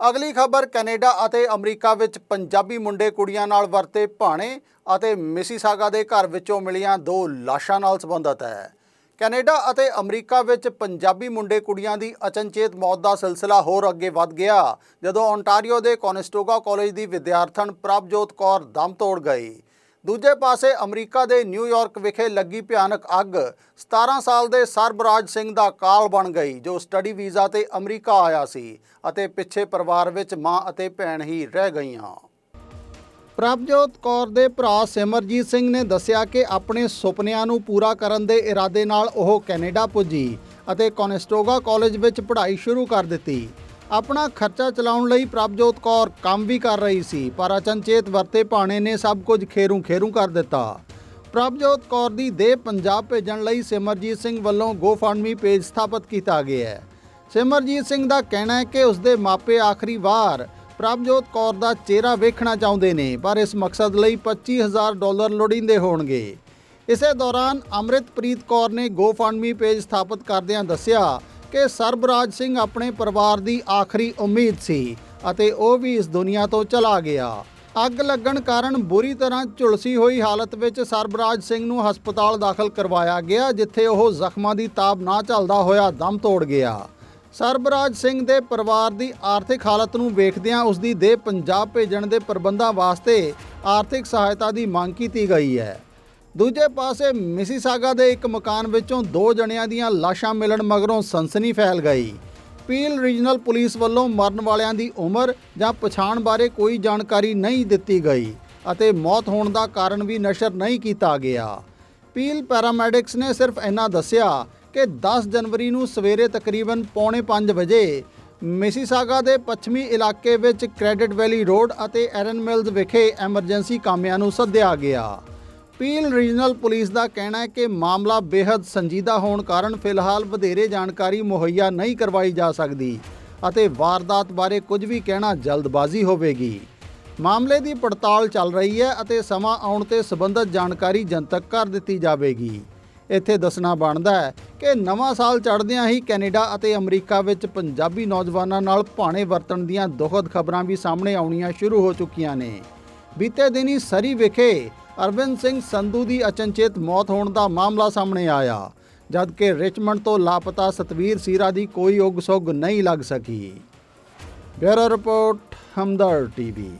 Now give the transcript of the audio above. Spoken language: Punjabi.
ਅਗਲੀ ਖਬਰ, ਕੈਨੇਡਾ ਅਤੇ ਅਮਰੀਕਾ ਵਿੱਚ ਪੰਜਾਬੀ ਮੁੰਡੇ ਕੁੜੀਆਂ ਨਾਲ ਵਰਤੇ ਭਾਣੇ ਅਤੇ ਮਿਸੀਸਾਗਾ ਦੇ ਘਰ ਵਿੱਚੋਂ ਮਿਲੀਆਂ ਦੋ ਲਾਸ਼ਾਂ ਨਾਲ ਸੰਬੰਧਿਤ ਹੈ। ਕੈਨੇਡਾ ਅਤੇ ਅਮਰੀਕਾ ਵਿੱਚ ਪੰਜਾਬੀ ਮੁੰਡੇ ਕੁੜੀਆਂ ਦੀ ਅਚਨਚੇਤ ਮੌਤ ਦਾ ਸਿਲਸਿਲਾ ਹੋਰ ਅੱਗੇ ਵੱਧ ਗਿਆ, ਜਦੋਂ ਓਨਟਾਰੀਓ ਦੇ ਕੋਨਸਟੋਗਾ ਕਾਲਜ ਦੀ ਵਿਦਿਆਰਥਣ ਪ੍ਰਭਜੋਤ ਕੌਰ ਦਮ ਤੋੜ ਗਈ। ਦੂਜੇ ਪਾਸੇ ਅਮਰੀਕਾ ਦੇ ਨਿਊਯਾਰਕ ਵਿਖੇ ਲੱਗੀ ਭਿਆਨਕ ਅੱਗ। 17 ਸਾਲ ਦੇ ਸਰਬਰਾਜ ਸਿੰਘ ਦਾ ਕਾਲ ਬਣ ਗਈ, ਜੋ ਸਟੱਡੀ ਵੀਜ਼ਾ ਤੇ ਅਮਰੀਕਾ ਆਇਆ ਸੀ ਅਤੇ ਪਿੱਛੇ ਪਰਿਵਾਰ ਵਿੱਚ ਮਾਂ ਅਤੇ ਭੈਣ ਹੀ ਰਹਿ ਗਈਆਂ। ਪ੍ਰਭਜੋਤ ਕੌਰ ਦੇ ਭਰਾ ਸਿਮਰਜੀਤ ਸਿੰਘ ਨੇ ਦੱਸਿਆ ਕਿ ਆਪਣੇ ਸੁਪਨਿਆਂ ਨੂੰ ਪੂਰਾ ਕਰਨ ਦੇ ਇਰਾਦੇ ਨਾਲ ਉਹ ਕੈਨੇਡਾ ਪੁੱਜੀ ਅਤੇ ਕੋਨਸਟੋਗਾ ਕਾਲਜ ਵਿੱਚ ਪੜ੍ਹਾਈ ਸ਼ੁਰੂ ਕਰ ਦਿੱਤੀ। ਆਪਣਾ ਖਰਚਾ ਚਲਾਉਣ ਲਈ ਪ੍ਰਭਜੋਤ ਕੌਰ ਕੰਮ ਵੀ ਕਰ ਰਹੀ ਸੀ, ਪਰ ਅਚਨਚੇਤ ਵਰਤੇ ਭਾਣੇ ਨੇ ਸਭ ਕੁਝ ਖੇਰੂ ਖੇਰੂ ਕਰ ਦਿੱਤਾ। ਪ੍ਰਭਜੋਤ ਕੌਰ ਦੀ ਦੇਹ ਪੰਜਾਬ ਭੇਜਣ ਲਈ ਸਿਮਰਜੀਤ ਸਿੰਘ ਵੱਲੋਂ ਗੋਫੰਡਮੀ ਪੇਜ ਸਥਾਪਿਤ ਕੀਤਾ ਗਿਆ ਹੈ। ਸਿਮਰਜੀਤ ਸਿੰਘ ਦਾ ਕਹਿਣਾ ਹੈ ਕਿ ਉਸ ਦੇ ਮਾਪੇ ਆਖਰੀ ਵਾਰ ਪ੍ਰਭਜੋਤ ਕੌਰ ਦਾ ਚਿਹਰਾ ਵੇਖਣਾ ਚਾਹੁੰਦੇ ਨੇ, ਪਰ ਇਸ ਮਕਸਦ ਲਈ 25000 ਡਾਲਰ ਲੋੜੀਂਦੇ ਹੋਣਗੇ। ਇਸੇ ਦੌਰਾਨ ਅੰਮ੍ਰਿਤਪ੍ਰੀਤ ਕੌਰ ਨੇ ਗੋਫੰਡਮੀ ਪੇਜ ਸਥਾਪਿਤ ਕਰਦਿਆਂ ਦੱਸਿਆ ਕਿ ਸਰਬਰਾਜ ਸਿੰਘ ਆਪਣੇ ਪਰਿਵਾਰ ਦੀ ਆਖਰੀ ਉਮੀਦ ਸੀ ਅਤੇ ਉਹ ਵੀ ਇਸ ਦੁਨੀਆ ਤੋਂ ਚਲਾ ਗਿਆ। ਅੱਗ ਲੱਗਣ ਕਾਰਨ ਬੁਰੀ ਤਰ੍ਹਾਂ ਝੁਲਸੀ ਹੋਈ ਹਾਲਤ ਵਿੱਚ ਸਰਬਰਾਜ ਸਿੰਘ ਨੂੰ ਹਸਪਤਾਲ ਦਾਖਲ ਕਰਵਾਇਆ ਗਿਆ, ਜਿੱਥੇ ਉਹ ਜ਼ਖਮਾਂ ਦੀ ਤਾਬ ਨਾ ਝੱਲਦਾ ਹੋਇਆ ਦਮ ਤੋੜ ਗਿਆ। ਸਰਬਰਾਜ ਸਿੰਘ ਦੇ ਪਰਿਵਾਰ ਦੀ ਆਰਥਿਕ ਹਾਲਤ ਨੂੰ ਵੇਖਦਿਆਂ ਉਸ ਦੀ ਦੇਹ ਪੰਜਾਬ ਭੇਜਣ ਦੇ ਪ੍ਰਬੰਧਾਂ ਵਾਸਤੇ ਆਰਥਿਕ ਸਹਾਇਤਾ ਦੀ ਮੰਗ ਕੀਤੀ ਗਈ ਹੈ। ਦੂਜੇ ਪਾਸੇ ਮਿਸੀਸਾਗਾ ਦੇ ਇੱਕ ਮਕਾਨ ਵਿੱਚੋਂ ਦੋ ਜਣਿਆਂ ਦੀਆਂ ਲਾਸ਼ਾਂ ਮਿਲਣ ਮਗਰੋਂ ਸਨਸਨੀ ਫੈਲ ਗਈ। ਪੀਲ ਰੀਜਨਲ ਪੁਲਿਸ ਵੱਲੋਂ ਮਰਨ ਵਾਲਿਆਂ ਦੀ ਉਮਰ ਜਾਂ ਪਛਾਣ ਬਾਰੇ ਕੋਈ ਜਾਣਕਾਰੀ ਨਹੀਂ ਦਿੱਤੀ ਗਈ ਅਤੇ ਮੌਤ ਹੋਣ ਦਾ ਕਾਰਨ ਵੀ ਨਸ਼ਰ ਨਹੀਂ ਕੀਤਾ ਗਿਆ। ਪੀਲ ਪੈਰਾਮੈਡਿਕਸ ਨੇ ਸਿਰਫ ਇੰਨਾ ਦੱਸਿਆ ਕਿ 10 ਜਨਵਰੀ ਨੂੰ ਸਵੇਰੇ ਤਕਰੀਬਨ ਪੌਣੇ 5 ਵਜੇ ਮਿਸੀਸਾਗਾ ਦੇ ਪੱਛਮੀ ਇਲਾਕੇ ਵਿੱਚ ਕ੍ਰੈਡਿਟ ਵੈਲੀ ਰੋਡ ਅਤੇ ਐਰਨ ਮਿਲਜ਼ ਵਿਖੇ ਐਮਰਜੈਂਸੀ ਕਾਮਿਆਂ ਨੂੰ ਸੱਦਿਆ ਗਿਆ। ਪੀਲ ਰੀਜਨਲ ਪੁਲਿਸ ਦਾ ਕਹਿਣਾ ਹੈ ਕਿ ਮਾਮਲਾ ਬੇहद ਸੰਜੀਦਾ ਹੋਣ ਕਾਰਨ ਫਿਲਹਾਲ ਵਧੇਰੇ ਜਾਣਕਾਰੀ ਮੁਹੱਈਆ ਨਹੀਂ ਕਰਵਾਈ ਜਾ ਸਕਦੀ ਅਤੇ ਵਾਰਦਾਤ ਬਾਰੇ ਕੁਝ ਵੀ ਕਹਿਣਾ ਜਲਦਬਾਜ਼ੀ ਹੋਵੇਗੀ। ਮਾਮਲੇ ਦੀ ਪੜਤਾਲ ਚੱਲ ਰਹੀ ਹੈ ਅਤੇ ਸਮਾਂ ਆਉਣ ਤੇ ਸਬੰਧਤ ਜਾਣਕਾਰੀ ਜਨਤਕ ਕਰ ਦਿੱਤੀ ਜਾਵੇਗੀ। ਇੱਥੇ ਦੱਸਣਾ ਬਣਦਾ ਹੈ ਕਿ ਨਵਾਂ ਸਾਲ ਚੜ੍ਹਦਿਆਂ ਹੀ ਕੈਨੇਡਾ ਅਤੇ ਅਮਰੀਕਾ ਵਿੱਚ ਪੰਜਾਬੀ ਨੌਜਵਾਨਾਂ ਨਾਲ ਭਾਣੇ ਵਰਤਣ ਦੀਆਂ ਦੁਖਦ ਖਬਰਾਂ ਵੀ ਸਾਹਮਣੇ ਆਉਣੀਆਂ ਸ਼ੁਰੂ ਹੋ ਚੁੱਕੀਆਂ ਨੇ। ਬੀਤੇ ਦਿਨੀ ਸਰੀ ਵਿਖੇ ਅਰਵਿੰਦ ਸਿੰਘ ਸੰਧੂ ਦੀ ਅਚਨਚੇਤ ਮੌਤ ਹੋਣ ਦਾ ਮਾਮਲਾ ਸਾਹਮਣੇ ਆਇਆ, ਜਦਕਿ ਰਿਚਮੰਡ ਤੋਂ ਲਾਪਤਾ ਸਤਵੀਰ ਸੀਰਾ ਦੀ ਕੋਈ ਉਗ ਸੁਗ ਨਹੀਂ ਲੱਗ ਸਕੀ। Bureau report Hamdard TV.